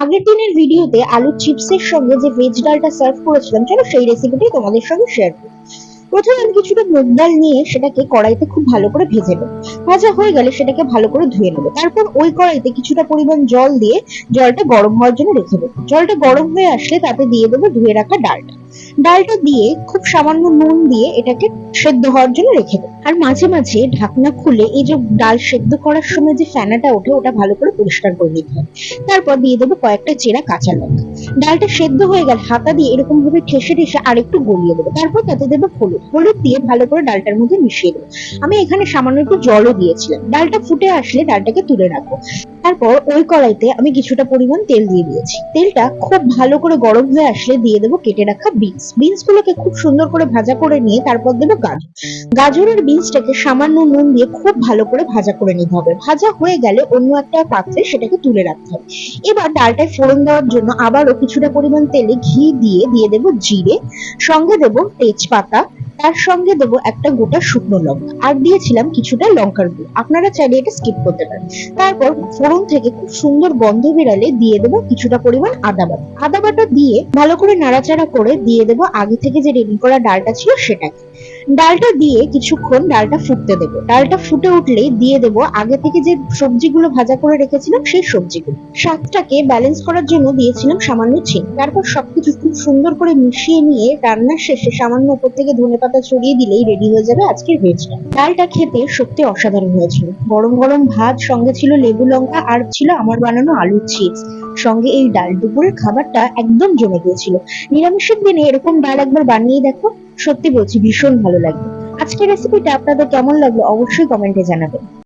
আগের দিনের ভিডিওতে আলু চিপসের সঙ্গে যে ভেজ ডালটা সার্ভ করেছিলাম, চলো সেই রেসিপিটাই তোমাদের সঙ্গে শেয়ার করি। প্রথমে আমি কিছুটা মুগ ডাল নিয়ে সেটাকে কড়াইতে খুব ভালো করে ভেজে নেব। ভাজা হয়ে গেলে সেটাকে ভালো করে ধুয়ে নেব। তারপর ওই কড়াইতে কিছুটা পরিমাণ জল দিয়ে জলটা গরম হওয়ার জন্য রেখে দেবো। জলটা গরম হয়ে আসলে তাতে দিয়ে দেবো ধুয়ে রাখা ডালটা। ডালটা দিয়ে খুব সামান্য নুন দিয়ে এটাকে সেদ্ধ হওয়ার জন্য রেখে দেবো। আর মাঝে মাঝে ঢাকনা খুলে এই যে ডাল সেদ্ধ করার সময় যে ফেনাটা ওঠে, ওটা ভালো করে পরিষ্কার করে নিতে হবে। তারপর দিয়ে দেবো কয়েকটা চেরা কাঁচা লঙ্কা। ডালটা সেদ্ধ হয়ে গেলে, হাতা দিয়ে এরকম ভাবে ঠেসে ঠেসে আরেকটু গলিয়ে দেবো। তারপর তাতে দেবো হলুদ। হলুদ দিয়ে ভালো করে ডালটার মধ্যে মিশিয়ে দেবো। আমি এখানে সামান্য একটু জলও দিয়েছিলাম। ডালটা ফুটে আসলে ডালটাকে তুলে রাখব। তারপর ওই কড়াইতে আমি কিছুটা পরিমাণ তেল দিয়ে দিয়েছি। তেলটা খুব ভালো করে গরম হয়ে আসলে দিয়ে দেবো কেটে রাখা বিনস বিনস গুলোকে খুব সুন্দর করে ভাজা করে নিয়ে তারপর দেবো গাজর। গাজরের বিনসটাকে সামান্য নুন দিয়ে খুব ভালো করে ভাজা করে নিতে হবে। ভাজা হয়ে গেলে অন্য একটা পাত্রে সেটাকে তুলে রাখতে হবে। এবার ডালটায় ফোড়ন দেওয়ার জন্য আবারও কিছুটা পরিমাণ তেলে ঘি দিয়ে দিয়ে দেবো জিরে। সঙ্গে দেবো তেজপাতা। তার সঙ্গে দেবো একটা গোটা শুকনো লঙ্কা। আর দিয়েছিলাম কিছুটা লঙ্কার গুঁড়ো। আপনারা চাইলে এটা স্কিপ করতে পারেন। তারপর ফোড়ন থেকে খুব সুন্দর গন্ধ বেরালে দিয়ে দেবো কিছুটা পরিমাণ আদা বাটা। আদা বাটা দিয়ে ভালো করে নাড়াচাড়া করে দিয়ে দেবো আগে থেকে যে রেডি করা ডালটা ছিল সেটাকে। ডালটা দিয়ে কিছুক্ষণ ডালটা ফুটতে দেবো। ডালটা ফুটে উঠলে দিয়ে দেবো আগে থেকে যে সবজিগুলো ভাজা করে রেখেছিলাম সেই সবজিগুলো। স্বাদটাকে ব্যালেন্স করার জন্য দিয়েছিলাম সামান্য চিনি। তারপর সবকিছু খুব সুন্দর করে মিশিয়ে নিয়ে রান্নার শেষে সামান্য উপর থেকে ধনে পাতা ছড়িয়ে দিলেই রেডি হয়ে যাবে আজকের ভেজ ডালটা খেতে সত্যি অসাধারণ হয়েছিল। গরম গরম ভাত, সঙ্গে ছিল লেবু লঙ্কা, আর ছিল আমার বানানো আলুর চিপস সঙ্গে এই ডাল দুপুরের খাবারটা একদম জমে গিয়েছিল। নিরামিষের দিনে এরকম ডাল একবার বানিয়ে দেখো, সত্যি বলছি ভীষণ ভালো লাগবে। আজকের রেসিপিটা আপনাদের কেমন লাগল অবশ্যই কমেন্টে জানাবেন।